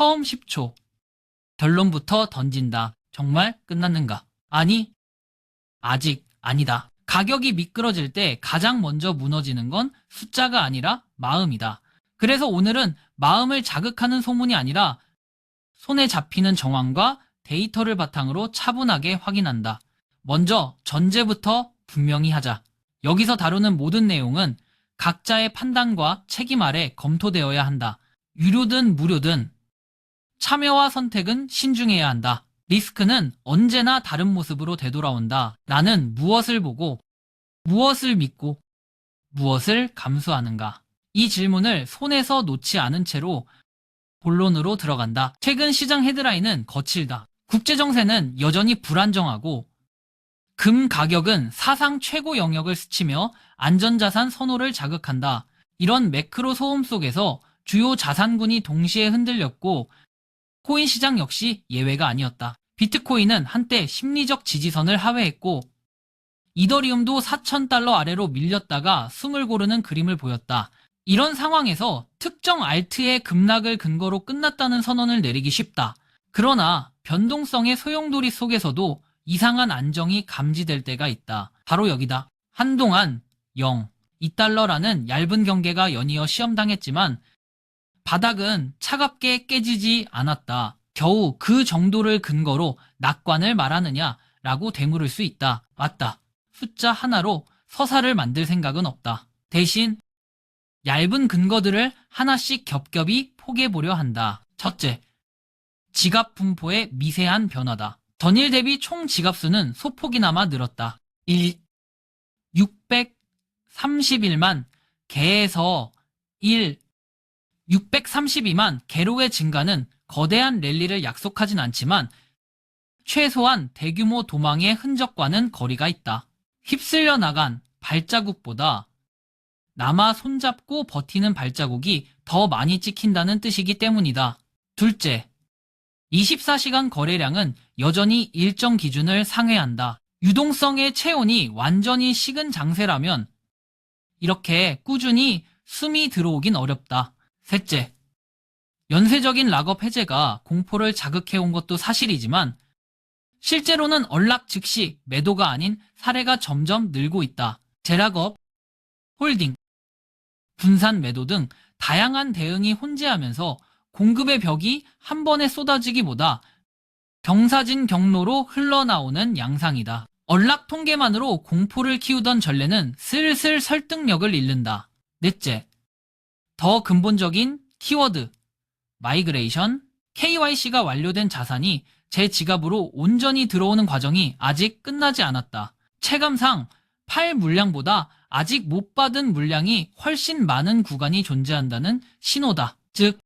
처음 10초. 결론부터 던진다. 정말 끝났는가? 아니, 아직 아니다. 가격이 미끄러질 때 가장 먼저 무너지는 건 숫자가 아니라 마음이다. 그래서 오늘은 마음을 자극하는 소문이 아니라 손에 잡히는 정황과 데이터를 바탕으로 차분하게 확인한다. 먼저 전제부터 분명히 하자. 여기서 다루는 모든 내용은 각자의 판단과 책임 아래 검토되어야 한다. 유료든 무료든 참여와 선택은 신중해야 한다. 리스크는 언제나 다른 모습으로 되돌아온다. 나는 무엇을 보고, 무엇을 믿고, 무엇을 감수하는가? 이 질문을 손에서 놓지 않은 채로 본론으로 들어간다. 최근 시장 헤드라인은 거칠다. 국제정세는 여전히 불안정하고 금 가격은 사상 최고 영역을 스치며 안전자산 선호를 자극한다. 이런 매크로 소음 속에서 주요 자산군이 동시에 흔들렸고 코인 시장 역시 예외가 아니었다. 비트코인은 한때 심리적 지지선을 하회했고 이더리움도 4,000달러 아래로 밀렸다가 숨을 고르는 그림을 보였다. 이런 상황에서 특정 알트의 급락을 근거로 끝났다는 선언을 내리기 쉽다. 그러나 변동성의 소용돌이 속에서도 이상한 안정이 감지될 때가 있다. 바로 여기다. 한동안 0, 2달러라는 얇은 경계가 연이어 시험당했지만 바닥은 차갑게 깨지지 않았다. 겨우 그 정도를 근거로 낙관을 말하느냐 라고 되물을 수 있다. 맞다. 숫자 하나로 서사를 만들 생각은 없다. 대신 얇은 근거들을 하나씩 겹겹이 포개 보려 한다. 첫째, 지갑 분포의 미세한 변화다. 전일 대비 총 지갑수는 소폭이나마 늘었다. 1, 631만 개에서 1, 632만 개로의 증가는 거대한 랠리를 약속하진 않지만 최소한 대규모 도망의 흔적과는 거리가 있다. 휩쓸려 나간 발자국보다 남아 손잡고 버티는 발자국이 더 많이 찍힌다는 뜻이기 때문이다. 둘째, 24시간 거래량은 여전히 일정 기준을 상회한다. 유동성의 체온이 완전히 식은 장세라면 이렇게 꾸준히 숨이 들어오긴 어렵다. 셋째, 연쇄적인 락업 해제가 공포를 자극해온 것도 사실이지만 실제로는 언락 즉시 매도가 아닌 사례가 점점 늘고 있다. 재락업, 홀딩, 분산 매도 등 다양한 대응이 혼재하면서 공급의 벽이 한 번에 쏟아지기보다 경사진 경로로 흘러나오는 양상이다. 언락 통계만으로 공포를 키우던 전례는 슬슬 설득력을 잃는다. 넷째, 더 근본적인 키워드, 마이그레이션, KYC가 완료된 자산이 제 지갑으로 온전히 들어오는 과정이 아직 끝나지 않았다. 체감상 팔 물량보다 아직 못 받은 물량이 훨씬 많은 구간이 존재한다는 신호다. 즉,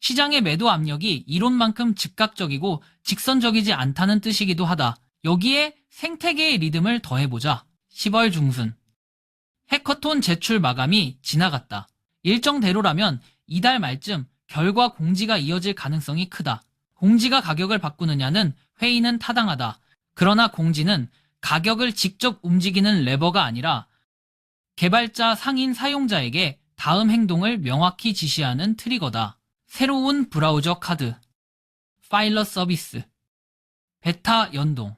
시장의 매도 압력이 이론만큼 즉각적이고 직선적이지 않다는 뜻이기도 하다. 여기에 생태계의 리듬을 더해보자. 10월 중순. 해커톤 제출 마감이 지나갔다. 일정대로라면 이달 말쯤 결과 공지가 이어질 가능성이 크다. 공지가 가격을 바꾸느냐는 회의는 타당하다. 그러나 공지는 가격을 직접 움직이는 레버가 아니라 개발자 상인 사용자에게 다음 행동을 명확히 지시하는 트리거다. 새로운 브라우저 카드, 파일러 서비스, 베타 연동.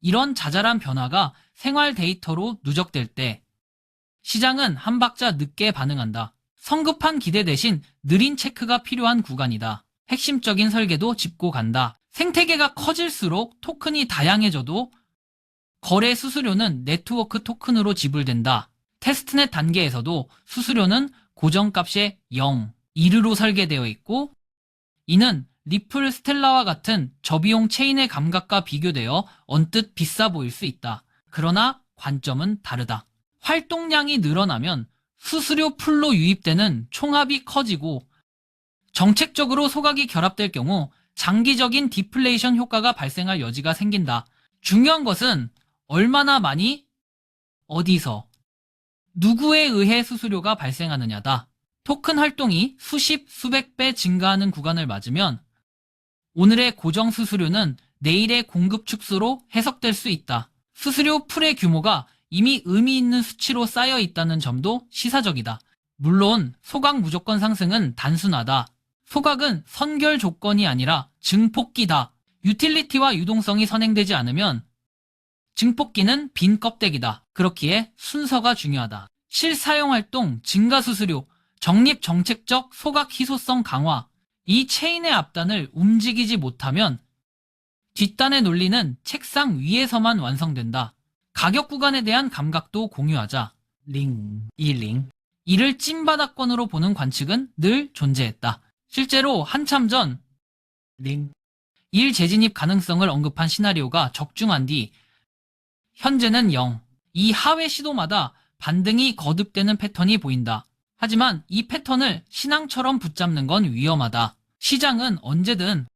이런 자잘한 변화가 생활 데이터로 누적될 때 시장은 한 박자 늦게 반응한다. 성급한 기대 대신 느린 체크가 필요한 구간이다. 핵심적인 설계도 짚고 간다. 생태계가 커질수록 토큰이 다양해져도 거래 수수료는 네트워크 토큰으로 지불된다. 테스트넷 단계에서도 수수료는 고정값의 0, 1으로 설계되어 있고 이는 리플 스텔라와 같은 저비용 체인의 감각과 비교되어 언뜻 비싸 보일 수 있다. 그러나 관점은 다르다. 활동량이 늘어나면 수수료 풀로 유입되는 총합이 커지고 정책적으로 소각이 결합될 경우 장기적인 디플레이션 효과가 발생할 여지가 생긴다. 중요한 것은 얼마나 많이, 어디서, 누구에 의해 수수료가 발생하느냐다. 토큰 활동이 수십, 수백 배 증가하는 구간을 맞으면 오늘의 고정 수수료는 내일의 공급 축소로 해석될 수 있다. 수수료 풀의 규모가 이미 의미 있는 수치로 쌓여 있다는 점도 시사적이다. 물론 소각 무조건 상승은 단순하다. 소각은 선결 조건이 아니라 증폭기다. 유틸리티와 유동성이 선행되지 않으면 증폭기는 빈 껍데기다. 그렇기에 순서가 중요하다. 실사용활동, 증가수수료, 적립 정책적 소각 희소성 강화, 이 체인의 앞단을 움직이지 못하면 뒷단의 논리는 책상 위에서만 완성된다. 가격 구간에 대한 감각도 공유하자. 링, 이 링. 이를 찐바닥권으로 보는 관측은 늘 존재했다. 실제로 한참 전 링. 일 재진입 가능성을 언급한 시나리오가 적중한 뒤 현재는 0. 이 하회 시도마다 반등이 거듭되는 패턴이 보인다. 하지만 이 패턴을 신앙처럼 붙잡는 건 위험하다. 시장은 언제든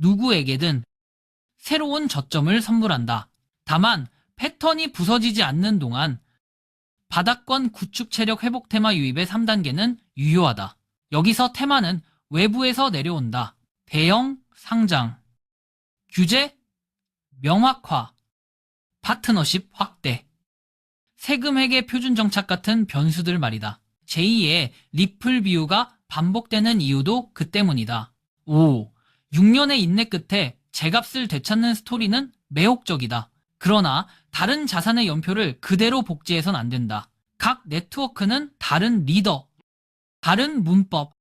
누구에게든 새로운 저점을 선물한다. 다만 패턴이 부서지지 않는 동안 바닥권 구축 체력 회복 테마 유입의 3단계는 유효하다. 여기서 테마는 외부에서 내려온다. 대형 상장, 규제 명확화, 파트너십 확대, 세금 회계 표준 정착 같은 변수들 말이다. 제2의 리플 비유가 반복되는 이유도 그 때문이다. 5. 6년의 인내 끝에 제값을 되찾는 스토리는 매혹적이다. 그러나 다른 자산의 연표를 그대로 복제해선 안 된다. 각 네트워크는 다른 리더, 다른 문법,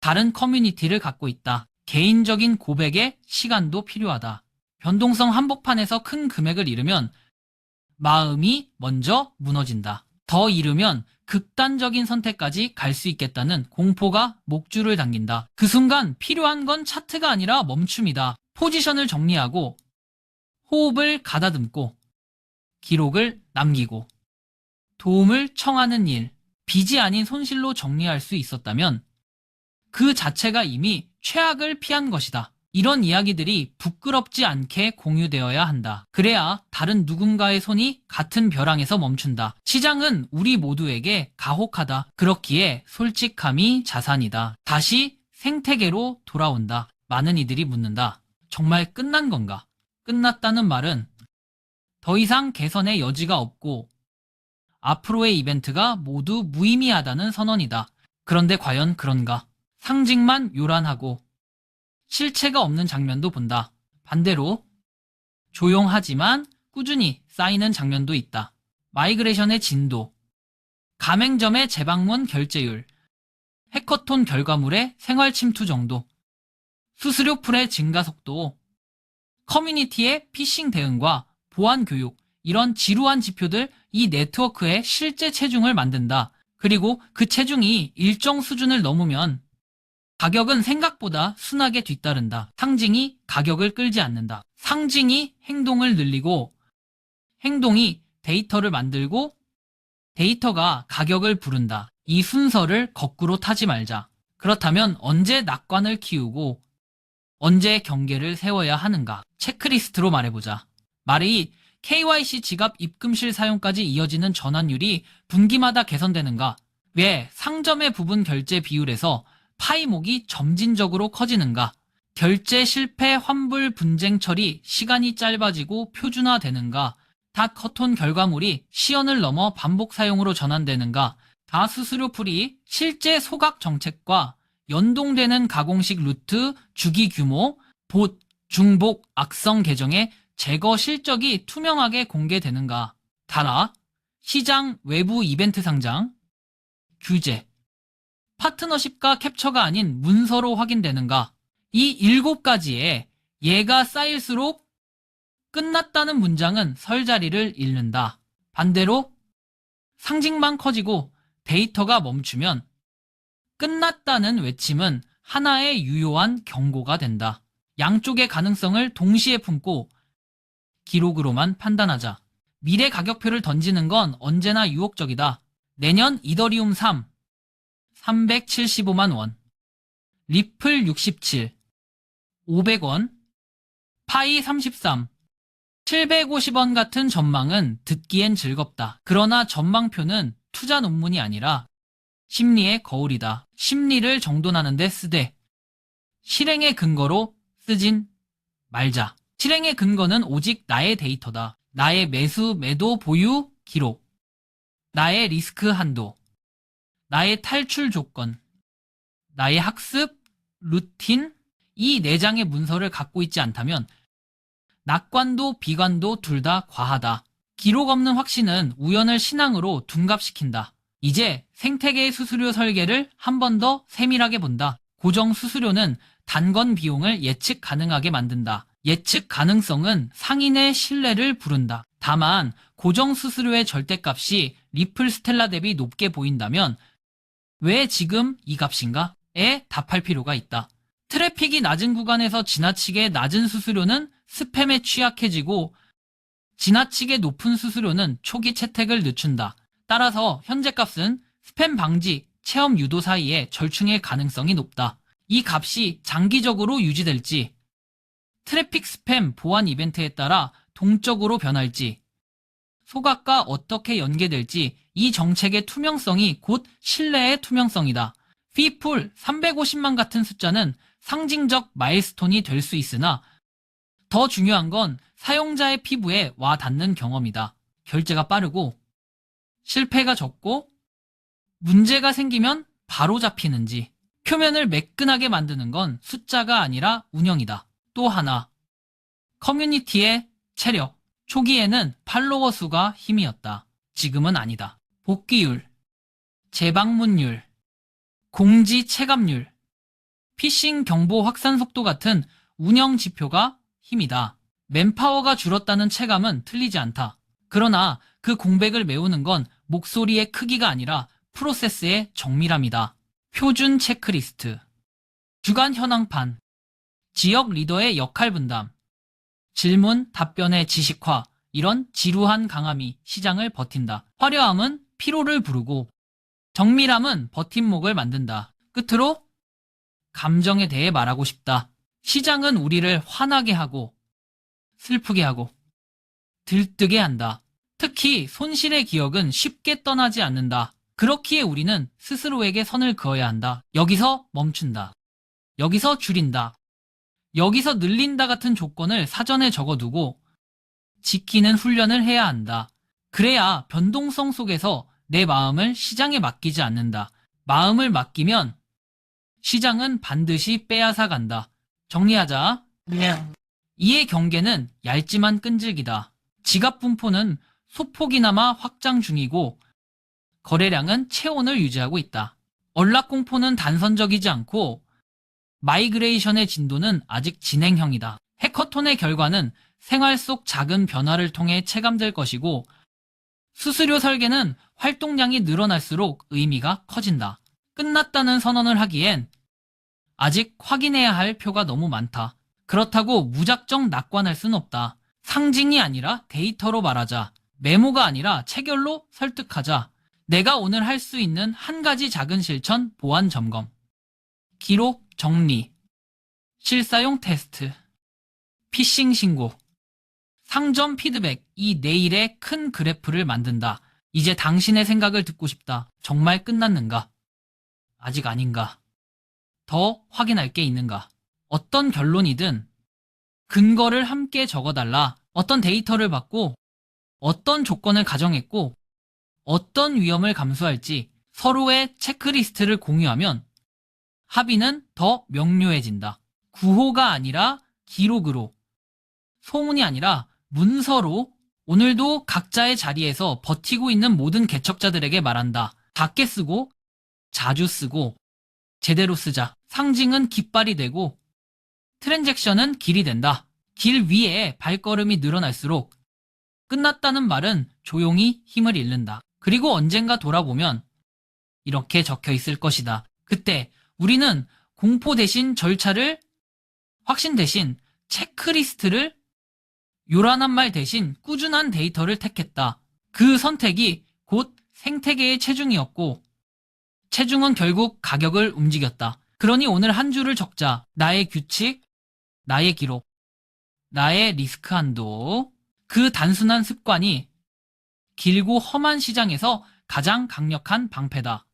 다른 커뮤니티를 갖고 있다. 개인적인 고백에 시간도 필요하다. 변동성 한복판에서 큰 금액을 잃으면 마음이 먼저 무너진다. 더 잃으면 극단적인 선택까지 갈 수 있겠다는 공포가 목줄을 당긴다. 그 순간 필요한 건 차트가 아니라 멈춤이다. 포지션을 정리하고 호흡을 가다듬고 기록을 남기고 도움을 청하는 일, 빚이 아닌 손실로 정리할 수 있었다면 그 자체가 이미 최악을 피한 것이다. 이런 이야기들이 부끄럽지 않게 공유되어야 한다. 그래야 다른 누군가의 손이 같은 벼랑에서 멈춘다. 시장은 우리 모두에게 가혹하다. 그렇기에 솔직함이 자산이다. 다시 생태계로 돌아온다. 많은 이들이 묻는다. 정말 끝난 건가? 끝났다는 말은 더 이상 개선의 여지가 없고 앞으로의 이벤트가 모두 무의미하다는 선언이다. 그런데 과연 그런가? 상징만 요란하고 실체가 없는 장면도 본다. 반대로 조용하지만 꾸준히 쌓이는 장면도 있다. 마이그레이션의 진도, 가맹점의 재방문 결제율, 해커톤 결과물의 생활 침투 정도, 수수료 풀의 증가 속도, 커뮤니티의 피싱 대응과 보안 교육, 이런 지루한 지표들 이 네트워크의 실제 체중을 만든다. 그리고 그 체중이 일정 수준을 넘으면 가격은 생각보다 순하게 뒤따른다. 상징이 가격을 끌지 않는다. 상징이 행동을 늘리고 행동이 데이터를 만들고 데이터가 가격을 부른다. 이 순서를 거꾸로 타지 말자. 그렇다면 언제 낙관을 키우고 언제 경계를 세워야 하는가? 체크리스트로 말해보자. 말이 KYC 지갑 입금실 사용까지 이어지는 전환율이 분기마다 개선되는가? 왜 상점의 부분 결제 비율에서 파이목이 점진적으로 커지는가? 결제 실패 환불 분쟁 처리 시간이 짧아지고 표준화되는가? 다 커톤 결과물이 시연을 넘어 반복 사용으로 전환되는가? 다 수수료 풀이 실제 소각 정책과 연동되는 가공식 루트, 주기 규모, 봇, 중복, 악성 계정의 제거 실적이 투명하게 공개되는가? 달아, 시장 외부 이벤트 상장, 규제, 파트너십과 캡처가 아닌 문서로 확인되는가? 이 일곱 가지에 얘가 쌓일수록 끝났다는 문장은 설 자리를 잃는다. 반대로 상징만 커지고 데이터가 멈추면 끝났다는 외침은 하나의 유효한 경고가 된다. 양쪽의 가능성을 동시에 품고 기록으로만 판단하자. 미래 가격표를 던지는 건 언제나 유혹적이다. 내년 이더리움 3, 375만 원. 리플 67, 500원. 파이 33, 750원 같은 전망은 듣기엔 즐겁다. 그러나 전망표는 투자 논문이 아니라 심리의 거울이다. 심리를 정돈하는 데 쓰되 실행의 근거로 쓰진 말자. 실행의 근거는 오직 나의 데이터다. 나의 매수, 매도, 보유, 기록. 나의 리스크 한도. 나의 탈출 조건. 나의 학습, 루틴 이 네 장의 문서를 갖고 있지 않다면 낙관도 비관도 둘 다 과하다. 기록 없는 확신은 우연을 신앙으로 둔갑시킨다. 이제 생태계의 수수료 설계를 한 번 더 세밀하게 본다. 고정 수수료는 단건 비용을 예측 가능하게 만든다. 예측 가능성은 상인의 신뢰를 부른다. 다만 고정 수수료의 절대값이 리플 스텔라 대비 높게 보인다면 왜 지금 이 값인가? 에 답할 필요가 있다. 트래픽이 낮은 구간에서 지나치게 낮은 수수료는 스팸에 취약해지고 지나치게 높은 수수료는 초기 채택을 늦춘다. 따라서 현재 값은 스팸 방지, 체험 유도 사이에 절충의 가능성이 높다. 이 값이 장기적으로 유지될지, 트래픽 스팸 보안 이벤트에 따라 동적으로 변할지, 소각과 어떻게 연계될지 이 정책의 투명성이 곧 신뢰의 투명성이다. 피풀 350만 같은 숫자는 상징적 마일스톤이 될 수 있으나 더 중요한 건 사용자의 피부에 와 닿는 경험이다. 결제가 빠르고 실패가 적고 문제가 생기면 바로 잡히는지 표면을 매끈하게 만드는 건 숫자가 아니라 운영이다. 또 하나 커뮤니티의 체력 초기에는 팔로워 수가 힘이었다. 지금은 아니다. 복귀율 재방문율 공지 체감률 피싱 경보 확산 속도 같은 운영 지표가 힘이다. 맨파워가 줄었다는 체감은 틀리지 않다. 그러나 그 공백을 메우는 건 목소리의 크기가 아니라 프로세스의 정밀함이다. 표준 체크리스트, 주간 현황판, 지역 리더의 역할 분담, 질문, 답변의 지식화, 이런 지루한 강함이 시장을 버틴다. 화려함은 피로를 부르고 정밀함은 버팀목을 만든다. 끝으로 감정에 대해 말하고 싶다. 시장은 우리를 화나게 하고 슬프게 하고 들뜨게 한다. 특히 손실의 기억은 쉽게 떠나지 않는다. 그렇기에 우리는 스스로에게 선을 그어야 한다. 여기서 멈춘다. 여기서 줄인다. 여기서 늘린다 같은 조건을 사전에 적어두고 지키는 훈련을 해야 한다. 그래야 변동성 속에서 내 마음을 시장에 맡기지 않는다. 마음을 맡기면 시장은 반드시 빼앗아 간다. 정리하자. 이의 경계는 얇지만 끈질기다. 지갑 분포는 소폭이나마 확장 중이고 거래량은 체온을 유지하고 있다. 언락 공포는 단선적이지 않고 마이그레이션의 진도는 아직 진행형이다. 해커톤의 결과는 생활 속 작은 변화를 통해 체감될 것이고 수수료 설계는 활동량이 늘어날수록 의미가 커진다. 끝났다는 선언을 하기엔 아직 확인해야 할 표가 너무 많다. 그렇다고 무작정 낙관할 순 없다. 상징이 아니라 데이터로 말하자. 메모가 아니라 체결로 설득하자. 내가 오늘 할 수 있는 한 가지 작은 실천 보안 점검. 기록 정리. 실사용 테스트. 피싱 신고. 상점 피드백. 이 내일의 큰 그래프를 만든다. 이제 당신의 생각을 듣고 싶다. 정말 끝났는가? 아직 아닌가? 더 확인할 게 있는가? 어떤 결론이든 근거를 함께 적어달라. 어떤 데이터를 받고 어떤 조건을 가정했고 어떤 위험을 감수할지 서로의 체크리스트를 공유하면 합의는 더 명료해진다. 구호가 아니라 기록으로, 소문이 아니라 문서로 오늘도 각자의 자리에서 버티고 있는 모든 개척자들에게 말한다. 작게 쓰고 자주 쓰고 제대로 쓰자. 상징은 깃발이 되고 트랜잭션은 길이 된다. 길 위에 발걸음이 늘어날수록 끝났다는 말은 조용히 힘을 잃는다. 그리고 언젠가 돌아보면 이렇게 적혀 있을 것이다. 그때 우리는 공포 대신 절차를 확신 대신 체크리스트를 요란한 말 대신 꾸준한 데이터를 택했다. 그 선택이 곧 생태계의 체중이었고 체중은 결국 가격을 움직였다. 그러니 오늘 한 줄을 적자. 나의 규칙, 나의 기록, 나의 리스크 한도. 그 단순한 습관이 길고 험한 시장에서 가장 강력한 방패다.